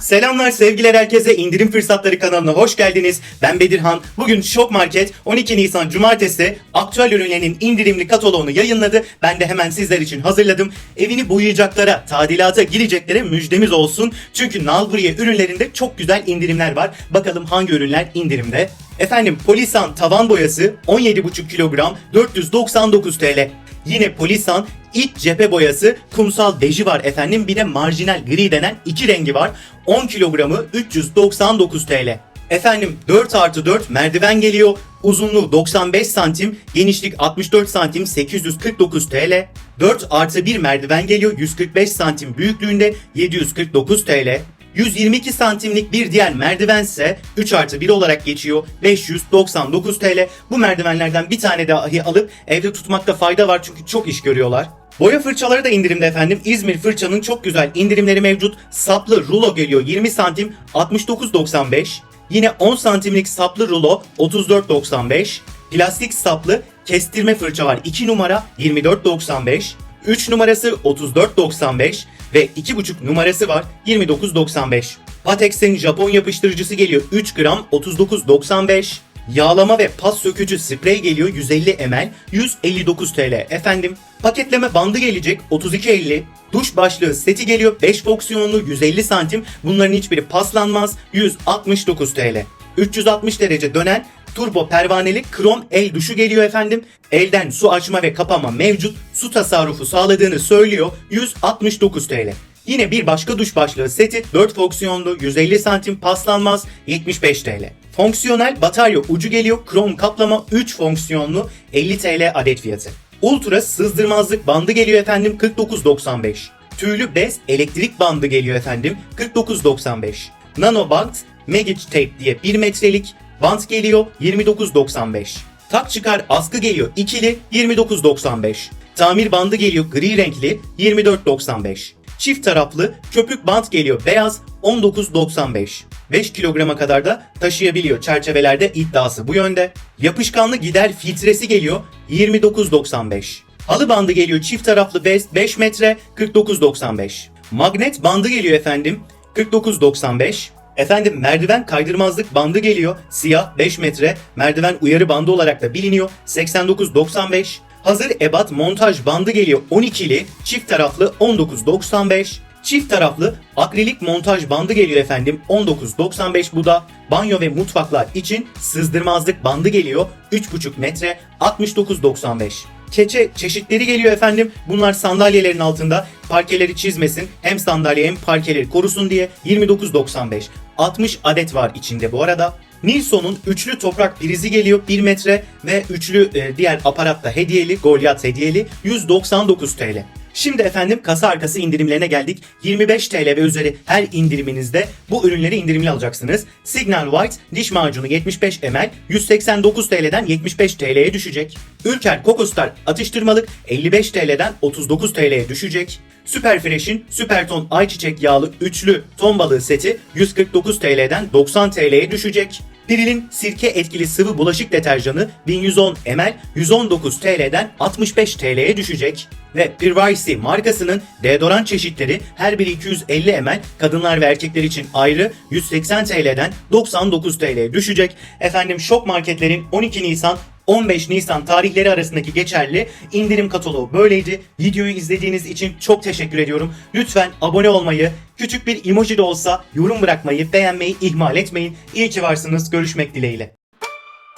Selamlar sevgiler herkese indirim fırsatları kanalına hoş geldiniz. Ben Bedirhan. Bugün Şok Market 12 Nisan Cumartesi aktüel ürünlerinin indirimli kataloğunu yayınladı. Ben de hemen sizler için hazırladım. Evini boyayacaklara, tadilata gireceklere müjdemiz olsun. Çünkü Nalburiye ürünlerinde çok güzel indirimler var. Bakalım hangi ürünler indirimde? Efendim Polisan tavan boyası 17,5 kilogram 499 TL. Yine Polisan iç cephe boyası kumsal beji var efendim. Bir de marjinal gri denen iki rengi var. 10 kilogramı 399 TL. Efendim 4 artı 4 merdiven geliyor. Uzunluğu 95 santim, genişlik 64 santim 849 TL. 4 artı 1 merdiven geliyor 145 santim büyüklüğünde 749 TL. 122 santimlik bir diğer merdivense 3 artı 1 olarak geçiyor 599 TL. Bu merdivenlerden bir tane dahi alıp evde tutmakta fayda var çünkü çok iş görüyorlar. Boya fırçaları da indirimde efendim. İzmir fırçanın çok güzel indirimleri mevcut. Saplı rulo geliyor 20 santim 69.95. Yine 10 santimlik saplı rulo 34.95. Plastik saplı kestirme fırça var 2 numara 24.95. 3 numarası 34.95 ve 2.5 numarası var 29.95. Patex'in Japon yapıştırıcısı geliyor 3 gram 39.95. Yağlama ve pas sökücü sprey geliyor 150 ml 159 TL. Efendim paketleme bandı gelecek 32.50. Duş başlığı seti geliyor 5 fonksiyonlu 150 santim. Bunların hiçbiri paslanmaz 169 TL. 360 derece dönen turbo pervaneli krom el duşu geliyor efendim. Elden su açma ve kapama mevcut. Su tasarrufu sağladığını söylüyor 169 TL. Yine bir başka duş başlığı seti 4 fonksiyonlu 150 santim paslanmaz 75 TL. Fonksiyonel batarya ucu geliyor krom kaplama 3 fonksiyonlu 50 TL adet fiyatı. Ultra sızdırmazlık bandı geliyor efendim 49.95. Tüylü bez elektrik bandı geliyor efendim 49.95. Nano bant Magic Tape diye 1 metrelik bant geliyor 29.95. Tak çıkar askı geliyor ikili 29.95. Tamir bandı geliyor gri renkli 24.95. Çift taraflı köpük bant geliyor beyaz 19.95. 5 kilograma kadar da taşıyabiliyor çerçevelerde iddiası bu yönde. Yapışkanlı gider filtresi geliyor 29.95. Halı bandı geliyor çift taraflı bez 5 metre 49.95. Magnet bandı geliyor efendim 49.95. Efendim merdiven kaydırmazlık bandı geliyor. Siyah 5 metre merdiven uyarı bandı olarak da biliniyor. 89.95. Hazır ebat montaj bandı geliyor 12'li çift taraflı 19.95. Çift taraflı akrilik montaj bandı geliyor efendim 19.95 bu da. Banyo ve mutfaklar için sızdırmazlık bandı geliyor 3.5 metre 69.95. Keçe çeşitleri geliyor efendim. Bunlar sandalyelerin altında parkeleri çizmesin. Hem sandalye hem parkeleri korusun diye 29.95. 60 adet var içinde bu arada. Nilsson'un üçlü toprak prizi geliyor 1 metre ve üçlü e, diğer aparat da hediyeli, Goliath hediyeli 199 TL. Şimdi efendim kasa arkası indirimlerine geldik. 25 TL ve üzeri her indiriminizde bu ürünleri indirimli alacaksınız. Signal White diş macunu 75 ml 189 TL'den 75 TL'ye düşecek. Ülker Kokostar atıştırmalık 55 TL'den 39 TL'ye düşecek. Super Fresh'in Superton ayçiçek yağlı üçlü ton balığı seti 149 TL'den 90 TL'ye düşecek. Piril'in sirke etkili sıvı bulaşık deterjanı 1110 ml 119 TL'den 65 TL'ye düşecek. Ve Pirvaici markasının deodorant çeşitleri her biri 250 ml kadınlar ve erkekler için ayrı 180 TL'den 99 TL'ye düşecek. Efendim şok marketlerin 12 Nisan 15 Nisan tarihleri arasındaki geçerli indirim kataloğu böyleydi. Videoyu izlediğiniz için çok teşekkür ediyorum. Lütfen abone olmayı, küçük bir emoji de olsa yorum bırakmayı, beğenmeyi ihmal etmeyin. İyi ki varsınız. Görüşmek dileğiyle.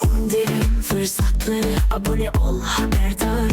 İndirim fırsatları abone ol haberdar